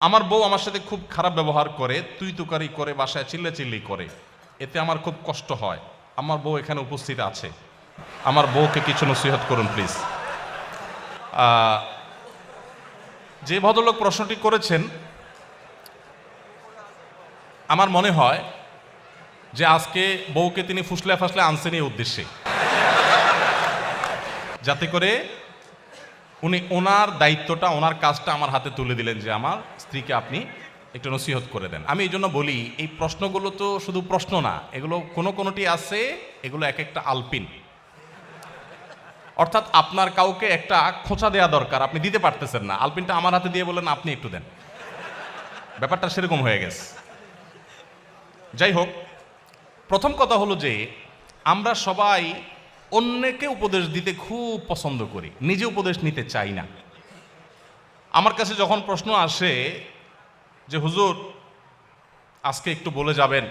আমার বউ আমার সাথে খুব খারাপ ব্যবহার করে, তুই তুকারি করে, বাসায় চিল্লা চিল্লি করে। এতে আমার খুব কষ্ট হয়। আমার বউ এখানে উপস্থিত আছে। আমার বউকে কিছু নসিহত করুন, প্লিজ। যে ভদ্রলোক প্রশ্নটি করেছেন, আমার মনে হয় যে আজকে বউকে তিনি ফুসলে ফাসলে আনছেন এই উদ্দেশ্যে। যাতে করে উনি ওনার দায়িত্বটা, ওনার কাজটা আমার হাতে তুলে দিলেন যে আমার স্ত্রীকে আপনি একটু নসিহত করে দেন। আমি এই জন্য বলি, এই প্রশ্নগুলো তো শুধু প্রশ্ন না, এগুলো কোনো কোনোটি আছে, এগুলো এক একটা আলপিন। অর্থাৎ আপনার কাউকে একটা খোঁচা দেওয়া দরকার, আপনি দিতে পারতেছেন না। আলপিনটা আমার হাতে দিয়ে বলেন আপনি একটু দেন। ব্যাপারটা সেরকম হয়ে গেছে। যাই হোক, প্রথম কথা হলো যে, আমরা সবাই অন্যকে উপদেশ দিতে খুব পছন্দ করি, নিজে উপদেশ নিতে চাই না। আমার কাছে যখন প্রশ্ন আসে যে, হুজুর, আজকে একটু বলে যাবেন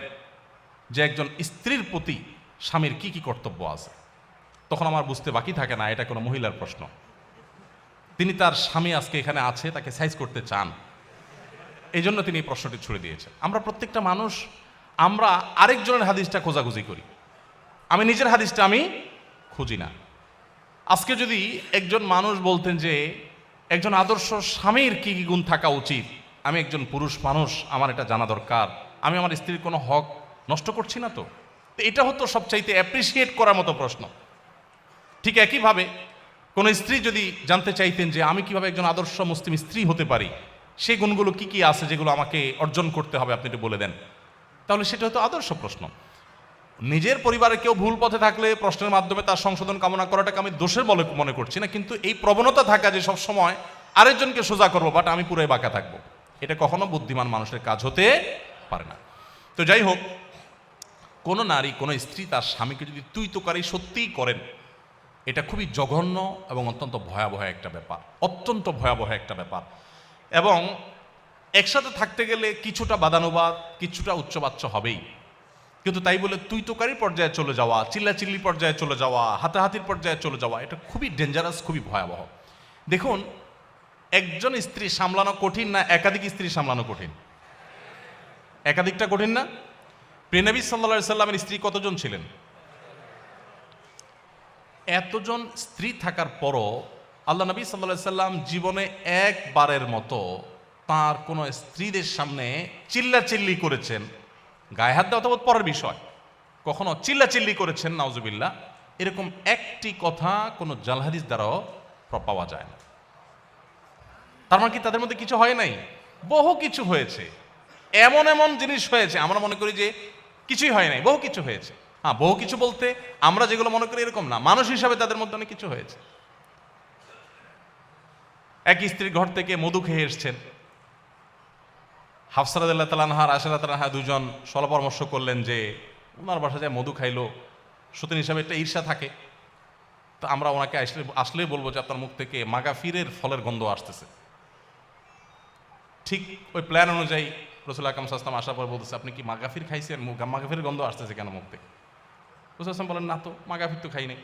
যে, একজন স্ত্রীর প্রতি স্বামীর কি কি কর্তব্য আছে? তখন আমার বুঝতে বাকি থাকে না, এটা কোনো মহিলার প্রশ্ন। তিনি তার স্বামী আজকে এখানে আছে, তাকে সাইজ করতে চান। এই জন্য তিনি এই প্রশ্নটি ছুড়ে দিয়েছেন। আমরা প্রত্যেকটা মানুষ, আমরা আরেকজনের হাদিসটা খোঁজাখুঁজি করি। আমি নিজের হাদিসটা আমি খুঁজি না। আজকে যদি একজন মানুষ বলতেন যে একজন আদর্শ স্বামীর কি কি গুণ থাকা উচিত? আমি একজন পুরুষ মানুষ, আমার এটা জানা দরকার। আমি আমার স্ত্রীর কোনো হক নষ্ট করছি না তো? এটা হতো সবচাইতে অ্যাপ্রিসিয়েট করার মতো প্রশ্ন। ঠিক একইভাবে, কোনো স্ত্রী যদি জানতে চাইতেন যে আমি কীভাবে একজন আদর্শ মুসলিম স্ত্রী হতে পারি সেই গুণগুলো কি কি আছে যেগুলো আমাকে অর্জন করতে হবে, আপনি একটু বলে দেন। তাহলে সেটা হতো আদর্শ প্রশ্ন। নিজের পরিবারে কেউ ভুল পথে থাকলে প্রশ্নের মাধ্যমে তার সংশোধন কামনা করাটাকে আমি দোষের বলে মনে করছি না, কিন্তু এই প্রবণতা থাকা যে সব সময় আরেকজনকে সোজা করব বাট আমি পুরোই বাঁকা থাকব, এটা কখনো বুদ্ধিমান মানুষের কাজ হতে পারে না। তো যাই হোক, কোনো নারী, কোনো স্ত্রী তার স্বামীকে যদি তুই তোকারি সত্যিই করেন, এটা খুবই জঘন্য এবং অত্যন্ত ভয়াবহ একটা ব্যাপার, অত্যন্ত ভয়াবহ একটা ব্যাপার। এবং একসাথে থাকতে গেলে কিছুটা বাদানুবাদ, কিছুটা উচ্চবাচ্য হবেই। কিন্তু তাই বলে তুই তোকারি পর্যায়ে চলে যাওয়া, চিল্লাচিল্লি পর্যায়ে চলে যাওয়া, হাতাহাতির পর্যায়ে চলে যাওয়া, এটা খুবই ডেঞ্জারাস খুবই ভয়াবহ। দেখুন, একজন স্ত্রী সামলানো কঠিন না একাধিক স্ত্রী সামলানো কঠিন? একাধিকটা কঠিন না? প্রেনবী সাল্লা সাল্লামের স্ত্রী কতজন ছিলেন? এতজন স্ত্রী থাকার পরও আল্লাহ নবী সাল্লা সাল্লাম জীবনে একবারের মতো তার কোনো স্ত্রীদের সামনে চিল্লাচিল্লি করেছেন। গায়ে হাত দেওয়া তো পরের বিষয়। কখনো চিল্লাচিল্লি করেছেন, নাউজুবিল্লাহ। এরকম একটি কথা কোনো জালহাদিস দ্বারাও পাওয়া যায় না। তার মানে কি তাদের মধ্যে কিছু হয় নাই? বহু কিছু হয়েছে। এমন এমন জিনিস হয়েছে, আমরা মনে করি যে কিছুই হয় নাই, বহু কিছু হয়েছে। হ্যাঁ বহু কিছু বলতে আমরা যেগুলো মনে করি এরকম না, মানুষ হিসাবে তাদের মধ্যে অনেক কিছু হয়েছে। এক স্ত্রীর ঘর থেকে মধু খেয়ে এসছেন। হাফসারাদুল্লাহ তালানহার আশারাত তালানহা দুজন সল পরামর্শ করলেন যে, ওনার বাসা যায় মধু খাইলো সতীন হিসাবে একটা ঈর্ষা থাকে। তো আমরা ওনাকে আসলে, আসলেই বলব যে আপনার মুখ থেকে মাগাফিরের ফলের গন্ধ আসতেছে। ঠিক ওই প্ল্যান অনুযায়ী রসুল আকাম সাস্তাম আসার পর বলতেছে, আপনি কি মাগাফির খাইছেন? মাগাফির গন্ধ আসতেছে কেন মুখ থেকে? রসুল আসলাম বলেন, না তো, মাগাফির তো খাই নাই।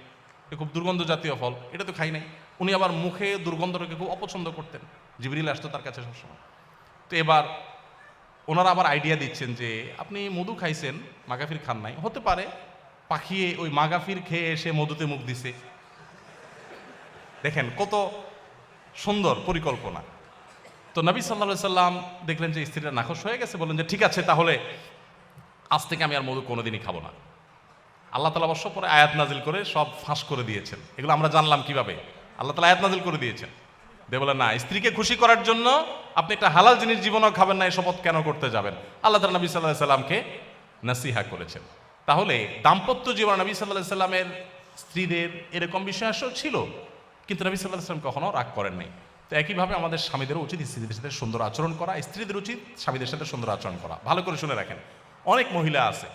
এ খুব দুর্গন্ধ জাতীয় ফল, এটা তো খাই নাই। উনি আবার মুখে দুর্গন্ধটাকে খুব অপছন্দ করতেন। জিবরিল আসতো তার কাছে সবসময়। তো এবার ওনারা আবার আইডিয়া দিচ্ছেন যে, আপনি মধু খাইছেন, মাগাফির খান নাই। হতে পারে পাখিয়ে ওই মাগাফির খেয়ে এসে মধুতে মুখ দিছে। দেখেন কত সুন্দর পরিকল্পনা। তো নবী সাল্লা সাল্লাম দেখলেন যে স্ত্রীরা নাখোশ হয়ে গেছে, বললেন যে, ঠিক আছে, তাহলে আজ থেকে আমি আর মধু কোনোদিনই খাব না। আল্লাহ তালা অবশ্য পরে আয়াত নাজিল করে সব ফাঁস করে দিয়েছেন। এগুলো আমরা জানলাম কীভাবে? আল্লাহ তালা আয়াত নাজিল করে দিয়েছেন। দে বলে, না, স্ত্রীকে খুশি করার জন্য আপনি একটা হালাল জিনিস জীবনও খাবেন না এই শপথ কেন করতে যাবেন? আল্লাহ তালা নবী সাল্লাহ সাল্লামকে নাসিহা করেছেন। তাহলে দাম্পত্য জীবন নবী সাল্লাহ সাল্লামের স্ত্রীদের এরকম বিষয় ছিল, কিন্তু নবী সাল্লাহ সাল্লাম কখনো রাগ করেন নাই। তো একইভাবে আমাদের স্বামীদেরও উচিত স্ত্রীদের সাথে সুন্দর আচরণ করা, স্ত্রীদের উচিত স্বামীদের সাথে সুন্দর আচরণ করা। ভালো করে শুনে রাখেন। অনেক মহিলা আছে